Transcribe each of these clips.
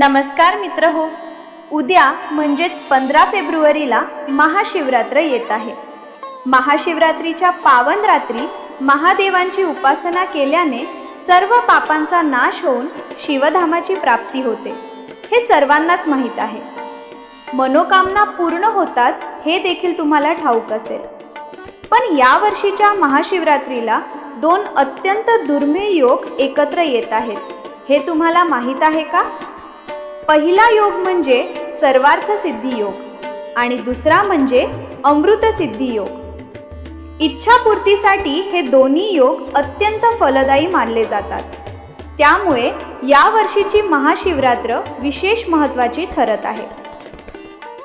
नमस्कार मित्र हो उद्या म्हणजेच पंधरा फेब्रुवारीला महाशिवरात्र येत आहे. महाशिवरात्रीच्या पावन रात्री महादेवांची उपासना केल्याने सर्व पापांचा नाश होऊन शिवधामाची प्राप्ती होते हे सर्वांनाच माहीत आहे. मनोकामना पूर्ण होतात हे देखील तुम्हाला ठाऊक असेल. पण या वर्षीच्या महाशिवरात्रीला दोन अत्यंत दुर्मिळ योग एकत्र येत आहेत हे तुम्हाला माहीत आहे का? पहिला योग म्हणजे सर्वार्थ सिद्धी योग आणि दुसरा म्हणजे अमृत सिद्धी योग. इच्छापूर्तीसाठी हे दोन्ही योग अत्यंत फलदायी मानले जातात. त्यामुळे यावर्षीची महाशिवरात्र विशेष महत्त्वाची ठरत आहे.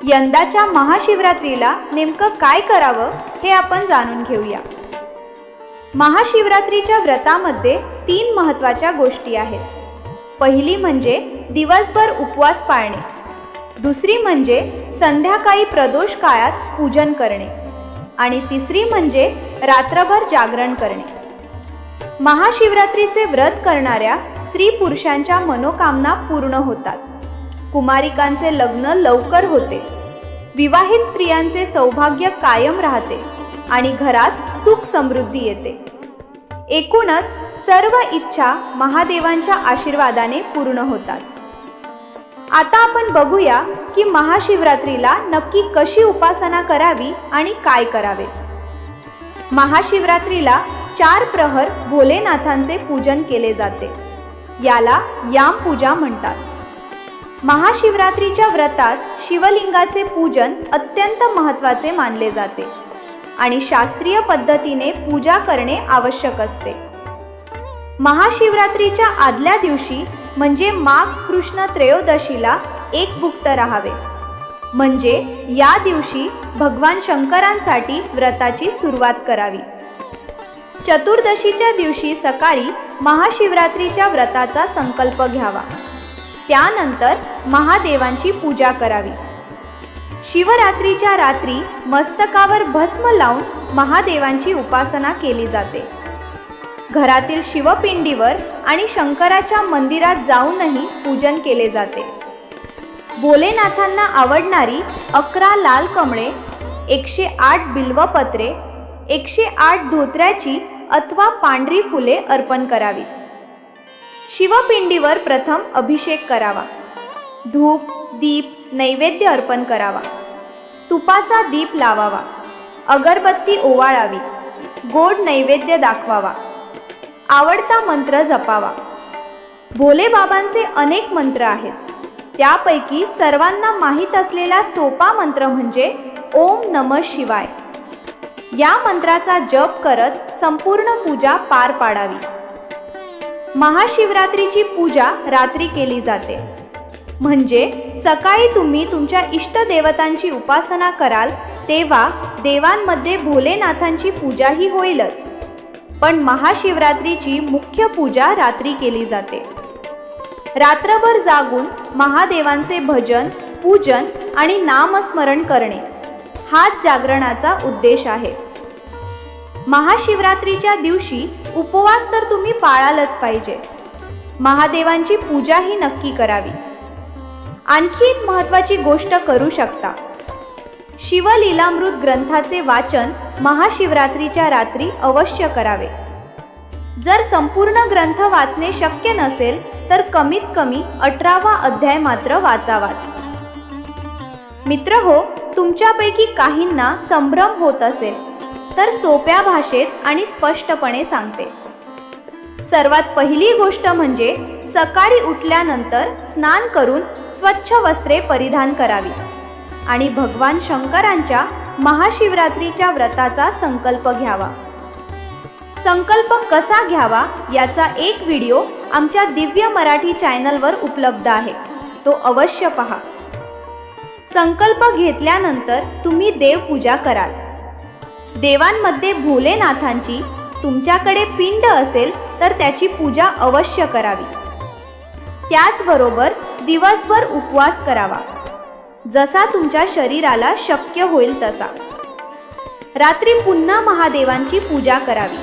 यंदाच्या महाशिवरात्रीला नेमकं काय करावं हे आपण जाणून घेऊया. महाशिवरात्रीच्या व्रतामध्ये तीन महत्त्वाच्या गोष्टी आहेत. पहिली म्हणजे दिवसभर उपवास पाळणे. दुसरी म्हणजे संध्याकाळी प्रदोष काळात पूजन करणे. आणि तिसरी म्हणजे रात्रभर जागरण करणे. महाशिवरात्रीचे व्रत करणाऱ्या स्त्री पुरुषांच्या मनोकामना पूर्ण होतात. कुमारिकांचे लग्न लवकर होते. विवाहित स्त्रियांचे सौभाग्य कायम राहते आणि घरात सुख समृद्धी येते. एकूणच सर्व इच्छा महादेवांच्या आशीर्वादाने पूर्ण होतात. आता आपण बघूया की महाशिवरात्रीला नक्की कशी उपासना करावी आणि काय करावे. महाशिवरात्रीला चार प्रहर भोलेनाथांचे पूजन केले जाते. याला याम पूजा म्हणतात. महाशिवरात्रीच्या व्रतात शिवलिंगाचे पूजन अत्यंत महत्त्वाचे मानले जाते आणि शास्त्रीय पद्धतीने पूजा करणे आवश्यक असते. महाशिवरात्रीच्या आदल्या दिवशी म्हणजे माघ कृष्ण त्रयोदशीला एक भुक्त राहावे. म्हणजे या दिवशी भगवान शंकरांसाठी व्रताची सुरुवात करावी. चतुर्दशीच्या दिवशी सकाळी महाशिवरात्रीच्या व्रताचा संकल्प घ्यावा. त्यानंतर महादेवांची पूजा करावी. शिवरात्रीच्या रात्री मस्तकावर भस्म लावून महादेवांची उपासना केली जाते. घरातील शिवपिंडीवर आणि शंकराच्या मंदिरात जाऊनही पूजन केले जाते. भोलेनाथांना आवडणारी अकरा लाल कमळे एकशे आठ बिल्वपत्रे एकशे आठ धोत्र्याची अथवा पांढरी फुले अर्पण करावीत. शिवपिंडीवर प्रथम अभिषेक करावा. धूप दीप नैवेद्य अर्पण करावा. तुपाचा दीप लावावा. अगरबत्ती ओवाळावी. गोड नैवेद्य दाखवावा. आवडता मंत्र जपावा. भोले बाबांचे अनेक मंत्र आहेत. त्यापैकी सर्वांना माहीत असलेला सोपा मंत्र म्हणजे ओम नम शिवाय. या मंत्राचा जप करत संपूर्ण पूजा पार पाडावी. महाशिवरात्रीची पूजा रात्री केली जाते. म्हणजे सकाळी तुम्ही तुमच्या इष्टदेवतांची उपासना कराल तेव्हा देवांमध्ये भोलेनाथांची पूजाही होईलच. पण महाशिवरात्रीची मुख्य पूजा रात्री केली जाते. रात्रभर जागून महादेवांचे भजन पूजन आणि नामस्मरण करणे हाच जागरणाचा उद्देश आहे. महाशिवरात्रीच्या दिवशी उपवास तर तुम्ही पाळालच पाहिजे. महादेवांची पूजाही नक्की करावी. आणखी एक महत्त्वाची गोष्ट करू शकता. शिवलीलामृत ग्रंथाचे वाचन महाशिवरात्रीच्या रात्री अवश्य करावे. जर संपूर्ण ग्रंथ वाचणे शक्य नसेल तर कमीत कमी अठरावा अध्याय मात्र वाचावाच. मित्र हो तुमच्यापैकी काहींना संभ्रम होत असेल तर सोप्या भाषेत आणि स्पष्टपणे सांगते. सर्वात पहिली गोष्ट म्हणजे सकाळी उठल्यानंतर स्नान करून स्वच्छ वस्त्रे परिधान करावी. आणि भगवान शंकरांच्या महाशिवरात्रीच्या व्रताचा संकल्प घ्यावा. संकल्प कसा घ्यावा याचा एक व्हिडिओ आमच्या दिव्य मराठी चॅनलवर उपलब्ध आहे. तो अवश्य पहा. संकल्प घेतल्यानंतर तुम्ही देवपूजा कराल. देवांमध्ये भोलेनाथांची तुमच्याकडे पिंड असेल तर त्याची पूजा अवश्य करावी. त्याचबरोबर दिवसभर उपवास करावा. जसा तुमच्या शरीराला शक्य होईल तसा. रात्री पुन्हा महादेवांची पूजा करावी.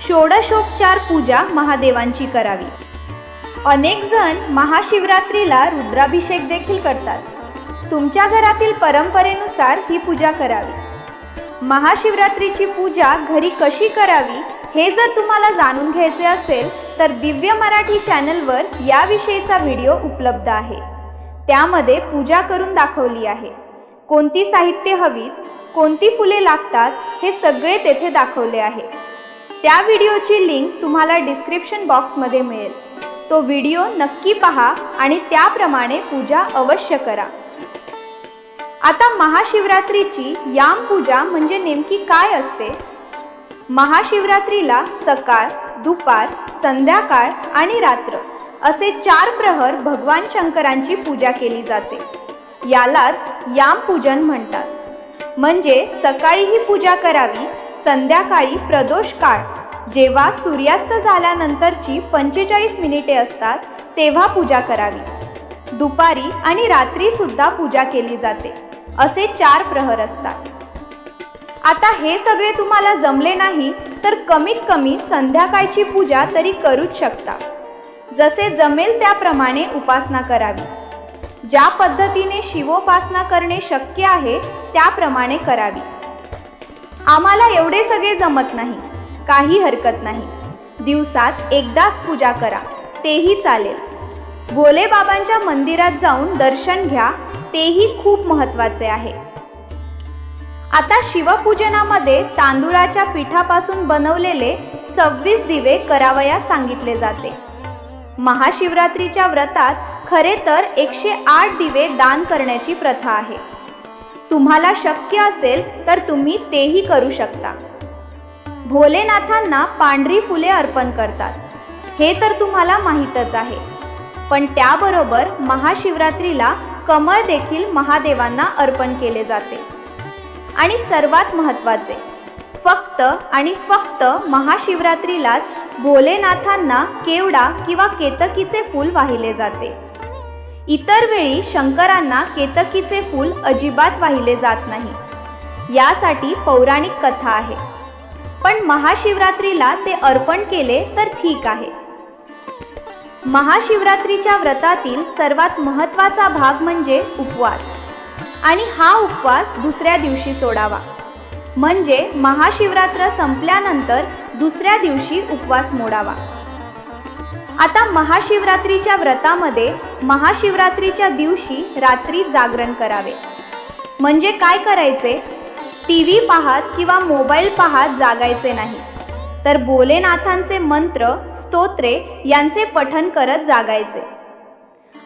षोडशोपचार पूजा महादेवांची करावी. अनेक जण महाशिवरात्रीला रुद्राभिषेक देखील करतात. तुमच्या घरातील परंपरेनुसार ही पूजा करावी. महाशिवरात्रीची पूजा घरी कशी करावी हे जर तुम्हाला जाणून घ्यायचे असेल तर दिव्य मराठी चॅनलवर याविषयीचा व्हिडिओ उपलब्ध आहे. त्यामध्ये पूजा करून दाखवली आहे. कोणती साहित्य हवीत कोणती फुले लागतात हे सगळे तेथे दाखवले आहे. त्या व्हिडिओची लिंक तुम्हाला डिस्क्रिप्शन बॉक्समध्ये मिळेल. तो व्हिडिओ नक्की पहा आणि त्याप्रमाणे पूजा अवश्य करा. आता महाशिवरात्रीची याम पूजा म्हणजे नेमकी काय असते? महाशिवरात्रीला सकाळ दुपार संध्याकाळ आणि रात्र. असे चार प्रहर भगवान शंकरांची पूजा केली जाते. यालाच याम पूजन म्हणतात. म्हणजे सकाळी ही पूजा करावी संध्याकाळी प्रदोष काळ. जेव्हा सूर्यास्त झाल्यानंतरची पंचेचाळीस मिनिटे असतात तेव्हा पूजा करावी. दुपारी आणि रात्री सुद्धा पूजा केली जाते. असे चार प्रहर असतात. आता हे सगळे तुम्हाला जमले नाही तर कमीत कमी संध्याकाळची पूजा तरी करूच शकता. जसे जमेल त्याप्रमाणे उपासना करावी. ज्या पद्धतीने शिवोपासना करणे शक्य आहे त्याप्रमाणे करावी. आम्हाला एवढे सगळे जमत नाही काही हरकत नाही. दिवसात एकदाच पूजा करा तेही चालेल. भोलेबाबांच्या मंदिरात जाऊन दर्शन घ्या तेही खूप महत्त्वाचे आहे. आता शिवपूजनामध्ये तांदुळाच्या पिठापासून बनवलेले सव्वीस दिवे करावयास सांगितले जाते. महाशिवरात्रीच्या व्रतात खरे तर एकशे आठ दिवे दान करण्याची प्रथा आहे. तुम्हाला शक्य असेल तर तुम्ही तेही करू शकता. भोलेनाथांना पांढरी फुले अर्पण करतात. हे तर तुम्हाला माहीतच आहे. पण त्याबरोबर महाशिवरात्रीला कमळ देखील महादेवांना अर्पण केले जाते. आणि सर्वात महत्त्वाचे फक्त आणि फक्त महाशिवरात्रीलाच भोलेनाथांना केवडा किंवा केतकीचे फूल वाहिले जाते. इतर वेळी शंकरांना केतकीचे फूल अजिबात वाहिले जात नाही. यासाठी पौराणिक कथा आहे. पण महाशिवरात्रीला ते अर्पण केले तर ठीक आहे. महाशिवरात्रीच्या व्रतातील सर्वात महत्त्वाचा भाग म्हणजे उपवास. आणि हा उपवास दुसऱ्या दिवशी सोडावा. म्हणजे महाशिवरात्र संपल्यानंतर दुसऱ्या दिवशी उपवास मोडावा. आता महाशिवरात्रीच्या व्रतामध्ये महाशिवरात्रीच्या दिवशी रात्री जागरण करावे. म्हणजे काय करायचे? टी व्ही पाहत किंवा मोबाईल पाहत जागायचे नाही. तर भोलेनाथांचे मंत्र स्तोत्रे यांचे पठण करत जागायचे.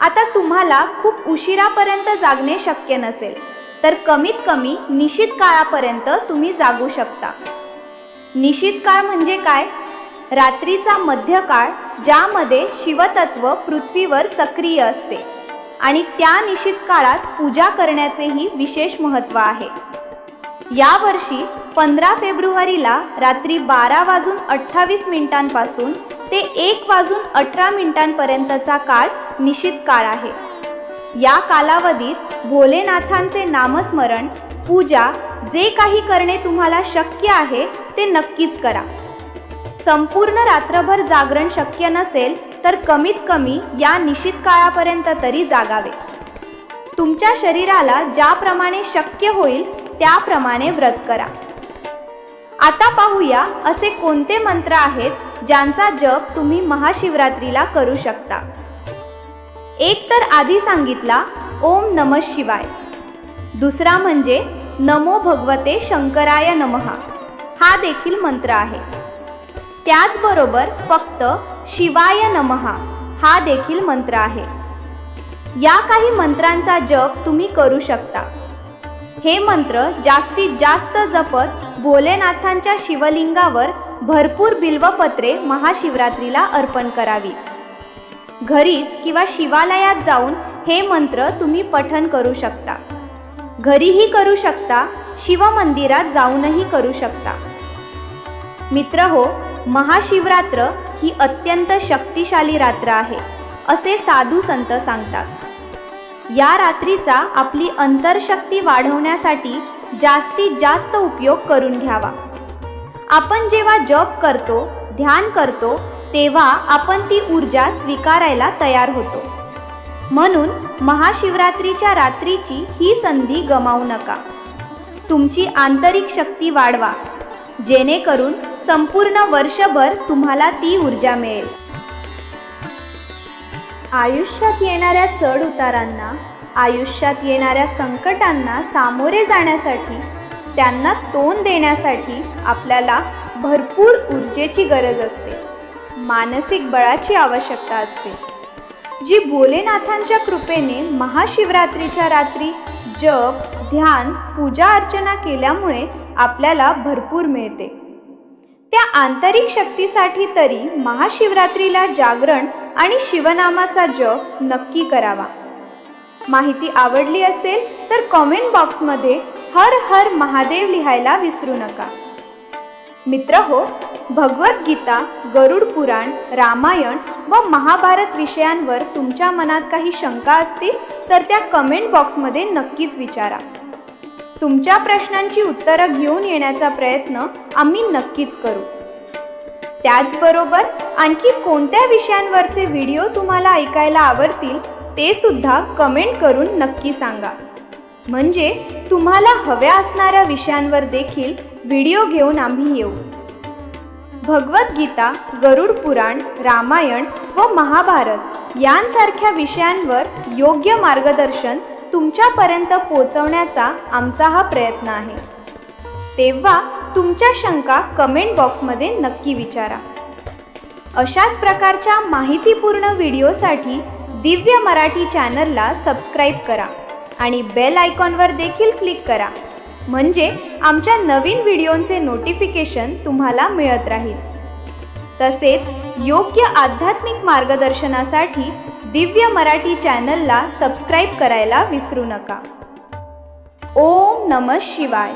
आता तुम्हाला खूप उशिरापर्यंत जागणे शक्य नसेल तर कमीत कमी निश्चित काळापर्यंत तुम्ही जागू शकता. निशित काळ म्हणजे काय? रात्रीचा मध्यकाळ ज्यामध्ये शिवतत्व पृथ्वीवर सक्रिय असते आणि त्या निशित काळात पूजा करण्याचेही विशेष महत्त्व आहे. यावर्षी पंधरा फेब्रुवारीला रात्री बारा वाजून अठ्ठावीस मिनिटांपासून ते एक वाजून अठरा मिनिटांपर्यंतचा काळ निशित काळ आहे. या कालावधीत भोलेनाथांचे नामस्मरण पूजा जे काही करणे तुम्हाला शक्य आहे ते नक्कीच करा. संपूर्ण रात्रभर जागरण शक्य नसेल तर कमीत कमी या निश्चित काळापर्यंत तरी जागावे. तुमच्या शरीराला ज्याप्रमाणे शक्य होईल त्याप्रमाणे व्रत करा. आता पाहूया असे कोणते मंत्र आहेत ज्यांचा जप तुम्ही महाशिवरात्रीला करू शकता. एक तर आधी सांगितला ओम नम शिवाय. दुसरा म्हणजे नमो भगवते शंकराय नमहा हा देखील मंत्र आहे. त्याचबरोबर फक्त शिवाय नमहा हा देखील मंत्र आहे. या काही मंत्रांचा जप तुम्ही करू शकता. हे मंत्र जास्तीत जास्त जपत भोलेनाथांच्या शिवलिंगावर भरपूर बिल्वपत्रे महाशिवरात्रीला अर्पण करावी. घरीच किंवा शिवालयात जाऊन हे मंत्र तुम्ही पठन करू शकता. घरीही करू शकता शिवमंदिरात जाऊनही करू शकता. मित्र हो महाशिवरात्र ही अत्यंत शक्तिशाली रात्र आहे असे साधू संत सांगतात. या रात्रीचा आपली अंतरशक्ती वाढवण्यासाठी जास्तीत जास्त उपयोग करून घ्यावा. आपण जेव्हा जप करतो ध्यान करतो तेव्हा आपण ती ऊर्जा स्वीकारायला तयार होतो. म्हणून महाशिवरात्रीच्या रात्रीची ही संधी गमावू नका. तुमची आंतरिक शक्ती वाढवा. जेणेकरून संपूर्ण वर्षभर तुम्हाला ती ऊर्जा मिळेल. आयुष्यात येणाऱ्या चढ उतारांना आयुष्यात येणाऱ्या संकटांना सामोरे जाण्यासाठी त्यांना तोंड देण्यासाठी आपल्याला भरपूर ऊर्जेची गरज असते. मानसिक बळाची आवश्यकता असते. जी भोलेनाथांच्या कृपेने महाशिवरात्रीच्या रात्री जप ध्यान पूजा अर्चना केल्यामुळे आपल्याला भरपूर मिळते. त्या आंतरिक शक्तीसाठी तरी महाशिवरात्रीला जागरण आणि शिवनामाचा जप नक्की करावा. माहिती आवडली असेल तर कॉमेंट बॉक्समध्ये हर हर महादेव लिहायला विसरू नका. मित्र हो भगवद्गीता गरुड पुराण रामायण व महाभारत विषयांवर तुमच्या मनात काही शंका असतील तर त्या कमेंट बॉक्समध्ये नक्कीच विचारा. तुमच्या प्रश्नांची उत्तरं घेऊन येण्याचा प्रयत्न आम्ही नक्कीच करू. त्याचबरोबर आणखी कोणत्या विषयांवरचे व्हिडिओ तुम्हाला ऐकायला आवडतील ते सुद्धा कमेंट करून नक्की सांगा. म्हणजे तुम्हाला हव्या असणाऱ्या विषयांवर देखील व्हिडिओ घेऊन आम्ही येऊ. भगवद्गीता गरुड पुराण रामायण व महाभारत यांसारख्या विषयांवर योग्य मार्गदर्शन तुमच्यापर्यंत पोहोचवण्याचा आमचा हा प्रयत्न आहे. तेव्हा तुमच्या शंका कमेंट बॉक्समध्ये नक्की विचारा. अशाच प्रकारच्या माहितीपूर्ण व्हिडिओसाठी दिव्य मराठी चॅनलला सबस्क्राईब करा. आणि बेल आयकॉनवर देखील क्लिक करा. म्हणजे आमच्या नवीन व्हिडिओंचे नोटिफिकेशन तुम्हाला मिळत राहील. तसेच योग्य आध्यात्मिक मार्गदर्शनासाठी दिव्य मराठी चॅनलला सबस्क्राईब करायला विसरू नका. ओम नम शिवाय.